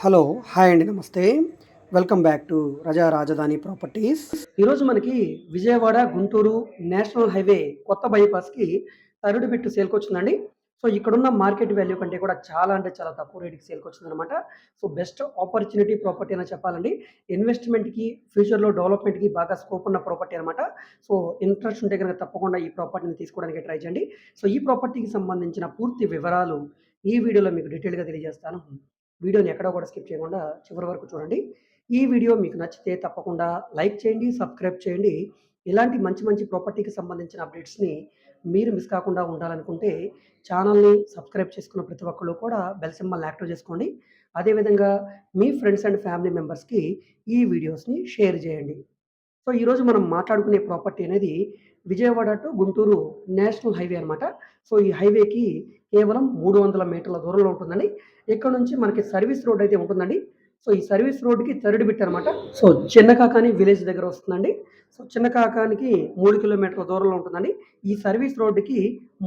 Hello hi అండి నమస్తే. Welcome back to రజా రాజధాని ప్రాపర్టీస్. ఈరోజు మనకి విజయవాడ గుంటూరు నేషనల్ హైవే కొత్త బైపాస్కి తరుడు బిట్ సేల్కి వచ్చిందండి సో ఇక్కడున్న మార్కెట్ వాల్యూ కంటే కూడా చాలా అంటే చాలా తక్కువ రేటుకి సేల్కి వచ్చిందనమాట సో బెస్ట్ ఆపర్చునిటీ ప్రాపర్టీ అని చెప్పాలండి. ఇన్వెస్ట్మెంట్కి ఫ్యూచర్లో డెవలప్మెంట్కి బాగా స్కోప్ ఉన్న ప్రాపర్టీ అనమాట సో ఇంట్రెస్ట్ ఉంటే కనుక తప్పకుండా ఈ ప్రాపర్టీని తీసుకోవడానికి ట్రై చేయండి. సో ఈ ప్రాపర్టీకి సంబంధించిన పూర్తి వివరాలు ఈ వీడియోలో మీకు డీటెయిల్గా తెలియజేస్తాను. వీడియోని ఎక్కడో కూడా స్కిప్ చేయకుండా చివరి వరకు చూడండి. ఈ వీడియో మీకు నచ్చితే తప్పకుండా లైక్ చేయండి సబ్స్క్రైబ్ చేయండి. ఇలాంటి మంచి మంచి ప్రాపర్టీకి సంబంధించిన అప్డేట్స్ని మీరు మిస్ కాకుండా ఉండాలనుకుంటే ఛానల్ని సబ్స్క్రైబ్ చేసుకున్న ప్రతి ఒక్కరు కూడా బెల్ సింబల్ని యాక్టివ్ చేసుకోండి. అదేవిధంగా మీ ఫ్రెండ్స్ అండ్ ఫ్యామిలీ మెంబర్స్కి ఈ వీడియోస్ని షేర్ చేయండి. సో ఈరోజు మనం మాట్లాడుకునే ప్రాపర్టీ అనేది Vijayawada to Guntur national highway అనమాట సో ఈ హైవేకి కేవలం మూడు వందల మీటర్ల దూరంలో ఉంటుందండి. ఇక్కడ నుంచి మనకి సర్వీస్ రోడ్ అయితే ఉంటుందండి. సో ఈ సర్వీస్ రోడ్కి థర్డ్ బిట్ అనమాట సో చిన్న కాకాని విలేజ్ దగ్గర వస్తుందండి. సో చిన్న కాకానికి మూడు కిలోమీటర్ల దూరంలో ఉంటుందండి. ఈ సర్వీస్ రోడ్డుకి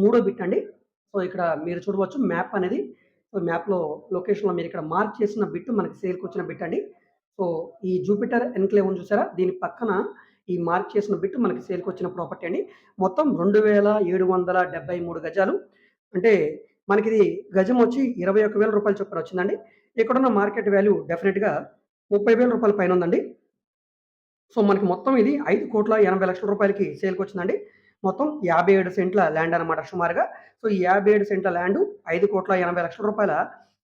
మూడో బిట్ అండి. సో ఇక్కడ మీరు చూడవచ్చు మ్యాప్ అనేది. సో మ్యాప్లో లొకేషన్లో మీరు ఇక్కడ మార్క్ చేసిన బిట్ మనకి సేల్కి వచ్చిన బిట్ అండి. సో ఈ జూపిటర్ ఎన్క్లేవ్ ఉంది చూసారా? దీని పక్కన ఈ మార్క్ చేసిన బిట్ మనకి సేల్కి వచ్చిన ప్రాపర్టీ అండి. మొత్తం రెండు వేల ఏడు వందల డెబ్బై మూడు గజాలు. అంటే మనకి ఇది గజం వచ్చి ఇరవై ఒక వేల రూపాయల చొప్పున వచ్చిందండి. ఇక్కడున్న మార్కెట్ వాల్యూ డెఫినెట్గా ముప్పై వేల రూపాయల పైన ఉందండి. సో మనకి మొత్తం ఇది ఐదు కోట్ల ఎనభై లక్షల రూపాయలకి సేల్కి వచ్చిందండి. మొత్తం యాభై ఏడు సెంట్ల ల్యాండ్ అనమాట సుమారుగా. సో ఈ యాభై ఏడు సెంట్ల ల్యాండ్ ఐదు కోట్ల ఎనభై లక్షల రూపాయల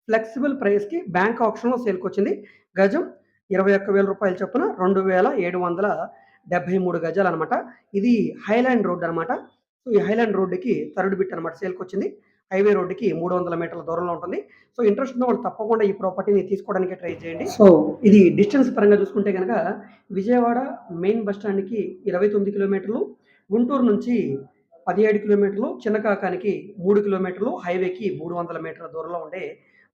ఫ్లెక్సిబుల్ ప్రైస్కి బ్యాంక్ ఆప్షన్లో సేల్కి వచ్చింది. గజం ఇరవై ఒక్క వేల రూపాయల చొప్పున రెండు వేల ఏడు వందల డెబ్బై మూడు గజాలు అనమాట ఇది హైలాండ్ రోడ్ అనమాట సో ఈ హైలాండ్ రోడ్డుకి థర్డ్ బిట్ అనమాట సేల్కి వచ్చింది. హైవే రోడ్డుకి మూడు వందల మీటర్ల దూరంలో ఉంటుంది. సో ఇంట్రెస్ట్ ఉన్న వాళ్ళు తప్పకుండా ఈ ప్రాపర్టీని తీసుకోవడానికి ట్రై చేయండి. సో ఇది డిస్టెన్స్ పరంగా చూసుకుంటే కనుక విజయవాడ మెయిన్ బస్ స్టాండ్కి ఇరవై తొమ్మిది కిలోమీటర్లు గుంటూరు నుంచి పదిహేడు కిలోమీటర్లు చిన్నకాకానికి మూడు కిలోమీటర్లు హైవేకి మూడు వందల మీటర్ల దూరంలో ఉండే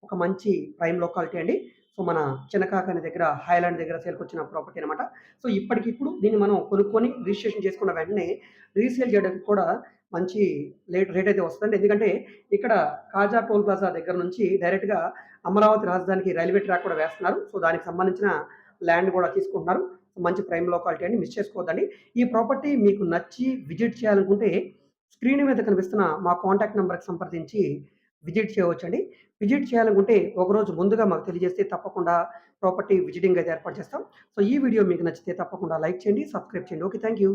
ఒక మంచి ప్రైమ్ లొకాలిటీ అండి. సో మన చిన్నకాకాని దగ్గర హైలాండ్ దగ్గర సేల్కి వచ్చిన ప్రాపర్టీ అనమాట సో ఇప్పటికిప్పుడు దీన్ని మనం కొనుక్కొని రిజిస్ట్రేషన్ చేసుకున్న వెంటనే రీసేల్ చేయడానికి కూడా మంచి లేట్ రేట్ అయితే వస్తుందండి. ఎందుకంటే ఇక్కడ కాజా టోల్ ప్లాజా దగ్గర నుంచి డైరెక్ట్గా అమరావతి రాజధానికి రైల్వే ట్రాక్ కూడా వేస్తున్నారు. సో దానికి సంబంధించిన ల్యాండ్ కూడా తీసుకుంటున్నారు. మంచి ప్రైమ్ లోకాలిటీ అని మిస్ చేసుకోవద్దండి. ఈ ప్రాపర్టీ మీకు నచ్చి విజిట్ చేయాలనుకుంటే స్క్రీన్ మీద కనిపిస్తున్న మా కాంటాక్ట్ నెంబర్కి సంప్రదించి విజిట్ చేయవచ్చండి. విజిట్ చేయాలనుకుంటే ఒకరోజు ముందుగా మాకు తెలియజేస్తే తప్పకుండా ప్రాపర్టీ విజిటింగ్ అయితే ఏర్పాటు చేస్తాం. సో ఈ వీడియో మీకు నచ్చితే తప్పకుండా లైక్ చేయండి సబ్స్క్రైబ్ చేయండి. Okay thank you